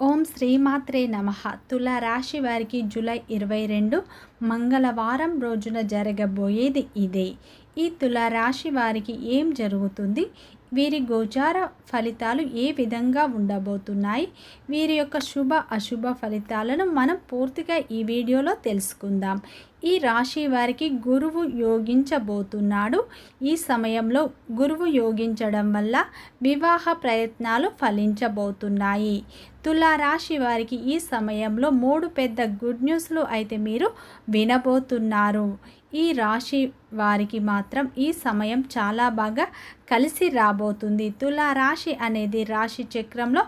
ఓం శ్రీమాత్రే నమ. తుల రాశి వారికి జూలై ఇరవై రెండు మంగళవారం రోజున జరగబోయేది ఇదే. ఈ తుల రాశి వారికి ఏం జరుగుతుంది? వీరి గోచార ఫలితాలు ఏ విధంగా ఉండబోతున్నాయి? వీరి యొక్క శుభ అశుభ ఫలితాలను మనం పూర్తిగా ఈ వీడియోలో తెలుసుకుందాం. ఈ రాశి వారికి గురువు యోగించబోతున్నాడు. ఈ సమయంలో గురువు యోగించడం వల్ల వివాహ ప్రయత్నాలు ఫలించబోతున్నాయి. తులా రాశి వారికి ఈ సమయంలో మూడు పెద్ద గుడ్ న్యూస్లు అయితే మీరు వినబోతున్నారు. ఈ రాశి వారికి మాత్రం ఈ సమయం చాలా బాగా కలిసి రాబోతుంది. తులా రాశి అనేది రాశి చక్రంలో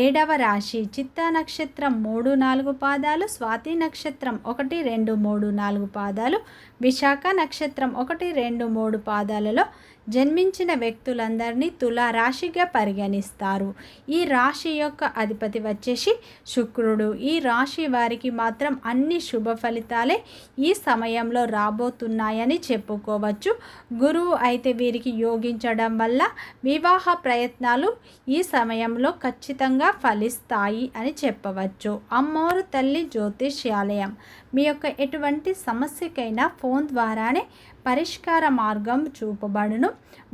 ఏడవ రాశి. చిత్త నక్షత్రం మూడు నాలుగు పాదాలు స్వాతి నక్షత్రం ఒకటి రెండు మూడు నాలుగు పాదాలు విశాఖ నక్షత్రం ఒకటి రెండు మూడు పాదాలలో జన్మించిన వ్యక్తులందరినీ తులారాశిగా పరిగణిస్తారు. ఈ రాశి యొక్క అధిపతి వచ్చేసి శుక్రుడు. ఈ రాశి వారికి మాత్రం అన్ని శుభ ఫలితాలే ఈ సమయంలో రాబోతున్నాయని చెప్పుకోవచ్చు. గురువు అయితే వీరికి యోగించడం వల్ల వివాహ ప్రయత్నాలు ఈ సమయంలో ఖచ్చితంగా ఫలిస్తాయి అని చెప్పవచ్చు. అమ్మోరు తల్లి జ్యోతిష్యాలయం. మీ యొక్క ఎటువంటి సమస్యకైనా ఫోన్ ద్వారానే పరిష్కార మార్గం చూపబడును.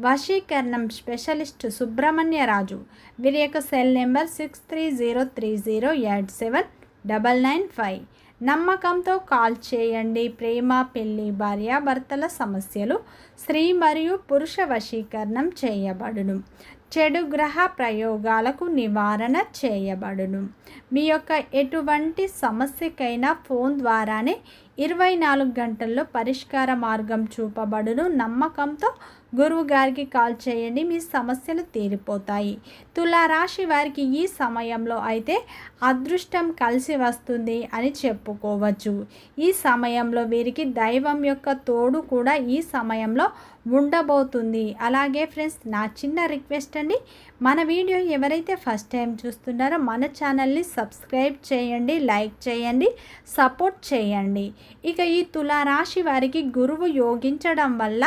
వశీకరణం స్పెషలిస్ట్ సుబ్రహ్మణ్యరాజు వీరి యొక్క cell number six three zero three zero eight seven double nine five. నమ్మకంతో కాల్ చేయండి. ప్రేమ పెళ్ళి భార్యాభర్తల సమస్యలు స్త్రీ మరియు పురుష వశీకరణం చేయబడును. చెడు గ్రహ ప్రయోగాలకు నివారణ చేయబడును. మీ యొక్క ఎటువంటి సమస్యకైనా ఫోన్ ద్వారానే ఇరవై నాలుగు గంటల్లో పరిష్కార మార్గం చూపబడును. నమ్మకంతో గురువు గారికి కాల్ చేయండి మీ సమస్యలు తీరిపోతాయి. తులారాశి వారికి ఈ సమయంలో అయితే అదృష్టం కలిసి వస్తుంది అని చెప్పుకోవచ్చు. ఈ సమయంలో వీరికి దైవం యొక్క తోడు కూడా ఈ సమయంలో ఉండబోతుంది. అలాగే ఫ్రెండ్స్ నా చిన్న రిక్వెస్ట్ అండి మన వీడియో ఎవరైతే ఫస్ట్ టైం చూస్తున్నారో మన ఛానల్ని సబ్స్క్రైబ్ చేయండి లైక్ చేయండి సపోర్ట్ చేయండి. ఇక ఈ తులారాశి వారికి గురువు యోగించడం వల్ల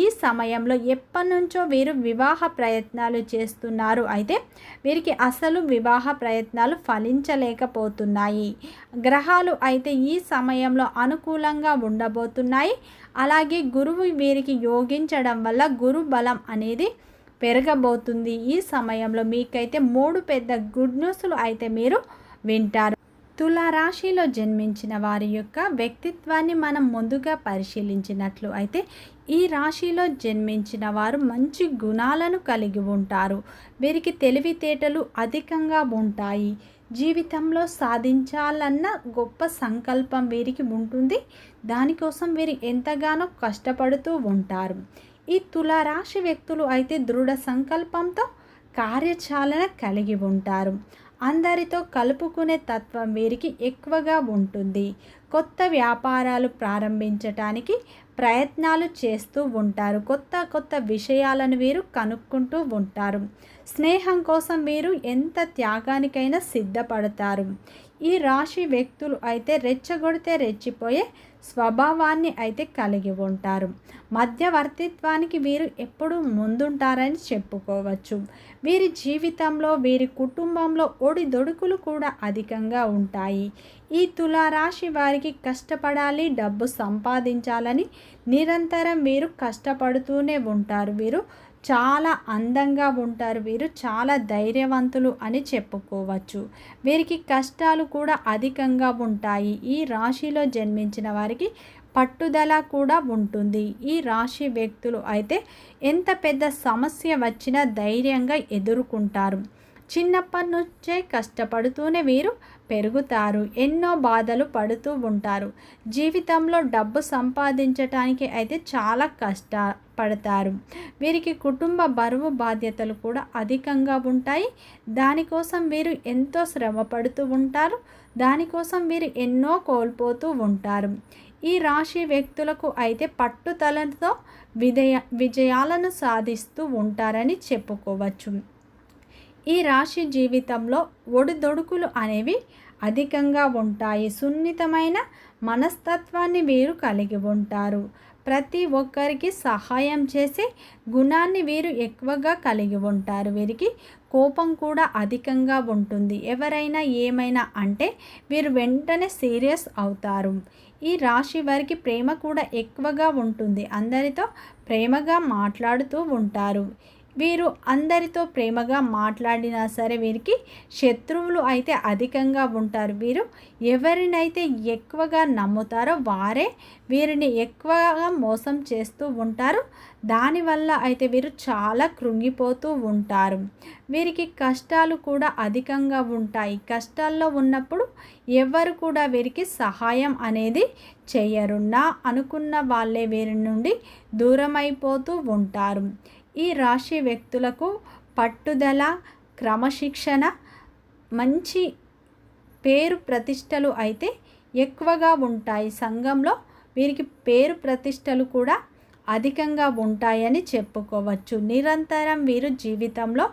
ఈ సమయంలో ఎప్పటి నుంచో వీరు వివాహ ప్రయత్నాలు చేస్తున్నారు. అయితే వీరికి అసలు వివాహ ప్రయత్నాలు ఫలించలేకపోతున్నాయి. గ్రహాలు అయితే ఈ సమయంలో అనుకూలంగా ఉండబోతున్నాయి. అలాగే గురువు వీరికి యోగించడం వల్ల గురు బలం అనేది పెరగబోతుంది. ఈ సమయంలో మీకైతే మూడు పెద్ద గుడ్ న్యూస్లు అయితే మీరు వింటారు. తులారాశిలో జన్మించిన వారి యొక్క వ్యక్తిత్వాన్ని మనం ముందుగా పరిశీలించినట్లు అయితే ఈ రాశిలో జన్మించిన వారు మంచి గుణాలను కలిగి ఉంటారు. వీరికి తెలివితేటలు అధికంగా ఉంటాయి. జీవితంలో సాధించాలన్న గొప్ప సంకల్పం వీరికి ఉంటుంది. దానికోసం వీరు ఎంతగానో కష్టపడుతూ ఉంటారు. ఈ తులారాశి వ్యక్తులు అయితే దృఢ సంకల్పంతో కార్యచాలన కలిగి ఉంటారు. అందరితో కలుపుకునే తత్వం వీరికి ఎక్కువగా ఉంటుంది. కొత్త వ్యాపారాలు ప్రారంభించటానికి ప్రయత్నాలు చేస్తూ ఉంటారు. కొత్త కొత్త విషయాలను వీరు కనుక్కుంటూ ఉంటారు. స్నేహం కోసం వీరు ఎంత త్యాగానికైనా సిద్ధపడతారు. ఈ రాశి వ్యక్తులు అయితే రెచ్చగొడితే రెచ్చిపోయే స్వభావాన్ని అయితే కలిగి ఉంటారు. మధ్యవర్తిత్వానికి వీరు ఎప్పుడు ముందుంటారని చెప్పుకోవచ్చు. వీరి జీవితంలో వీరి కుటుంబంలో ఒడిదొడుకులు కూడా అధికంగా ఉంటాయి. ఈ తులారాశి వారికి కష్టపడాలి డబ్బు సంపాదించాలని నిరంతరం వీరు కష్టపడుతూనే ఉంటారు. వీరు చాలా అందంగా ఉంటారు వీరు చాలా ధైర్యవంతులు అని చెప్పుకోవచ్చు. వీరికి కష్టాలు కూడా అధికంగా ఉంటాయి. ఈ రాశిలో జన్మించిన వారికి పట్టుదల కూడా ఉంటుంది. ఈ రాశి వ్యక్తులు అయితే ఎంత పెద్ద సమస్య వచ్చినా ధైర్యంగా ఎదుర్కొంటారు. చిన్నప్పటి నుంచే కష్టపడుతూనే వీరు పెరుగుతారు. ఎన్నో బాధలు పడుతూ ఉంటారు. జీవితంలో డబ్బు సంపాదించటానికి అయితే చాలా కష్ట పడతారు. వీరికి కుటుంబ బరువు బాధ్యతలు కూడా అధికంగా ఉంటాయి. దానికోసం వీరు ఎంతో శ్రమ పడుతూ ఉంటారు. దానికోసం వీరు ఎన్నో కోల్పోతూ ఉంటారు. ఈ రాశి వ్యక్తులకు అయితే పట్టుదలతో విజయ విజయాలను సాధిస్తూ ఉంటారని చెప్పుకోవచ్చు. ఈ రాశి జీవితంలో ఒడిదొడుకులు అనేవి అధికంగా ఉంటాయి. సున్నితమైన మనస్తత్వాన్ని వీరు కలిగి ఉంటారు. ప్రతి ఒక్కరికి సహాయం చేసే గుణాన్ని వీరు ఎక్కువగా కలిగి ఉంటారు. వీరికి కోపం కూడా అధికంగా ఉంటుంది. ఎవరైనా ఏమైనా అంటే వీరు వెంటనే సీరియస్ అవుతారు. ఈ రాశి వారికి ప్రేమ కూడా ఎక్కువగా ఉంటుంది. అందరితో ప్రేమగా మాట్లాడుతూ ఉంటారు. వీరు అందరితో ప్రేమగా మాట్లాడినా సరే వీరికి శత్రువులు అయితే అధికంగా ఉంటారు. వీరు ఎవరినైతే ఎక్కువగా నమ్ముతారో వారే వీరిని ఎక్కువగా మోసం చేస్తూ ఉంటారు. దానివల్ల అయితే వీరు చాలా కృంగిపోతూ ఉంటారు. వీరికి కష్టాలు కూడా అధికంగా ఉంటాయి. కష్టాల్లో ఉన్నప్పుడు ఎవరు కూడా వీరికి సహాయం అనేది చేయరు. నా అనుకున్న వాళ్ళే వీరి నుండి దూరమైపోతూ ఉంటారు. ఈ రాశి వ్యక్తులకు పట్టుదల క్రమశిక్షణ మంచి పేరు ప్రతిష్టలు అయితే ఎక్కువగా ఉంటాయి. సంఘంలో వీరికి పేరు ప్రతిష్టలు కూడా అధికంగా ఉంటాయని చెప్పుకోవచ్చు. నిరంతరం వీరు జీవితంలో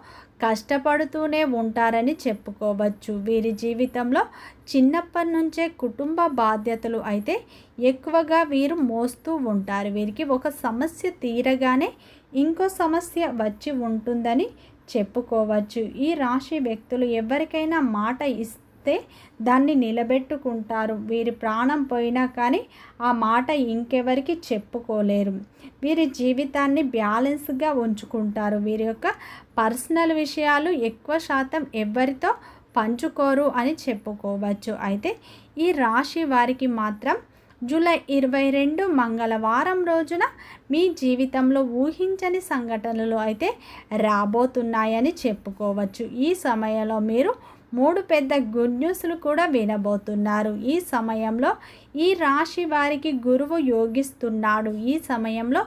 కష్టపడుతూనే ఉంటారని చెప్పుకోవచ్చు. వీరి జీవితంలో చిన్నప్పటి నుంచే కుటుంబ బాధ్యతలు అయితే ఎక్కువగా వీరు మోస్తూ ఉంటారు. వీరికి ఒక సమస్య తీరగానే ఇంకో సమస్య వచ్చి ఉంటుందని చెప్పుకోవచ్చు. ఈ రాశి వ్యక్తులు ఎవరికైనా మాట ఇస్తే దాన్ని నిలబెట్టుకుంటారు. వీరి ప్రాణం పోయినా కానీ ఆ మాట ఇంకెవరికి చెప్పుకోలేరు. వీరి జీవితాన్ని బ్యాలెన్స్గా ఉంచుకుంటారు. వీరి యొక్క పర్సనల్ విషయాలు ఎక్కువ శాతం ఎవరితో పంచుకోరు అని చెప్పుకోవచ్చు. అయితే ఈ రాశి వారికి మాత్రం జూలై ఇరవై రెండు మంగళవారం రోజున మీ జీవితంలో ఊహించని సంఘటనలు అయితే రాబోతున్నాయని చెప్పుకోవచ్చు. ఈ సమయంలో మీరు మూడు పెద్ద గుడ్ న్యూస్లు కూడా వినబోతున్నారు. ఈ సమయంలో ఈ రాశి వారికి గురువు యోగిస్తున్నాడు. ఈ సమయంలో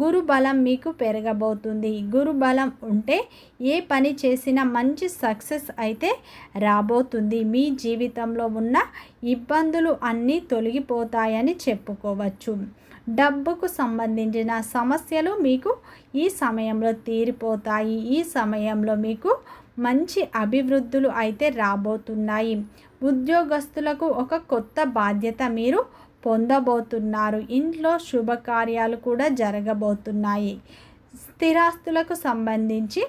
గురు బలం మీకు పెరగబోతుంది. గురు బలం ఉంటే ఏ పని చేసినా మంచి సక్సెస్ అయితే రాబోతుంది. మీ జీవితంలో ఉన్న ఇబ్బందులు అన్నీ తొలగిపోతాయని చెప్పుకోవచ్చు. డబ్బుకు సంబంధించిన సమస్యలు మీకు ఈ సమయంలో తీరిపోతాయి. ఈ సమయంలో మీకు మంచి అభివృద్ధులు అయితే రాబోతున్నాయి. ఉద్యోగస్తులకు ఒక కొత్త బాధ్యత మీరు పొందబోతున్నారు. ఇంట్లో శుభకార్యాలు కూడా జరగబోతున్నాయి. స్థిరాస్తులకు సంబంధించి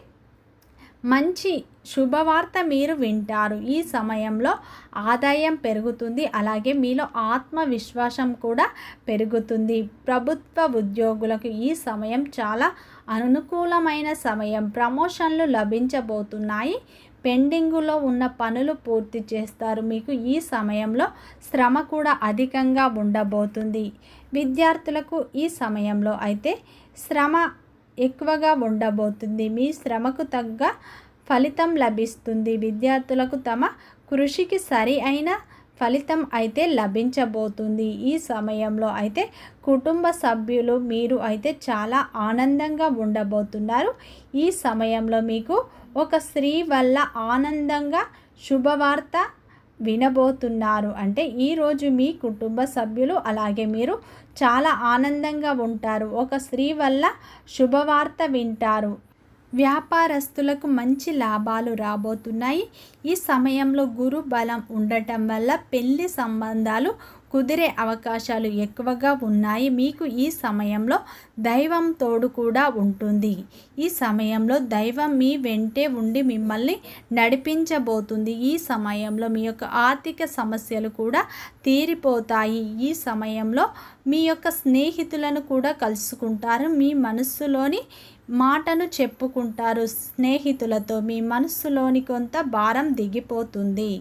మంచి శుభవార్త మీరు వింటారు. ఈ సమయంలో ఆదాయం పెరుగుతుంది. అలాగే మీలో ఆత్మవిశ్వాసం కూడా పెరుగుతుంది. ప్రభుత్వ ఉద్యోగులకు ఈ సమయం చాలా అనుకూలమైన సమయం. ప్రమోషన్లు లభించబోతున్నాయి. పెండింగులో ఉన్న పనులు పూర్తి చేస్తారు. మీకు ఈ సమయంలో శ్రమ కూడా అధికంగా ఉండబోతుంది. విద్యార్థులకు ఈ సమయంలో అయితే శ్రమ ఎక్కువగా ఉండబోతుంది. మీ శ్రమకు తగ్గ ఫలితం లభిస్తుంది. విద్యార్థులకు తమ కృషికి సరి అయిన ఫలితం అయితే లభించబోతుంది. ఈ సమయంలో అయితే కుటుంబ సభ్యులు మీరు అయితే చాలా ఆనందంగా ఉండబోతున్నారు. ఈ సమయంలో మీకు ఒక స్త్రీ వల్ల ఆనందంగా శుభవార్త వినబోతున్నారు. అంటే ఈరోజు మీ కుటుంబ సభ్యులు అలాగే మీరు చాలా ఆనందంగా ఉంటారు. ఒక స్త్రీ వల్ల శుభవార్త వింటారు. వ్యాపారస్తులకు మంచి లాభాలు రాబోతున్నాయి. ఈ సమయంలో గురు బలం ఉండటం వల్ల పెళ్ళి సంబంధాలు కుదిరే అవకాశాలు ఎక్కువగా ఉన్నాయి. మీకు ఈ సమయంలో దైవం తోడు కూడా ఉంటుంది. ఈ సమయంలో దైవం మీ వెంటే ఉండి మిమ్మల్ని నడిపించబోతుంది. ఈ సమయంలో మీ యొక్క ఆర్థిక సమస్యలు కూడా తీరిపోతాయి. ఈ సమయంలో మీ యొక్క స్నేహితులను కూడా కలుసుకుంటారు. మీ మనస్సులోని మాటను చెప్పుకుంటారు. స్నేహితులతో మీ మనస్సులోని కొంత భారం దిగిపోతుంది.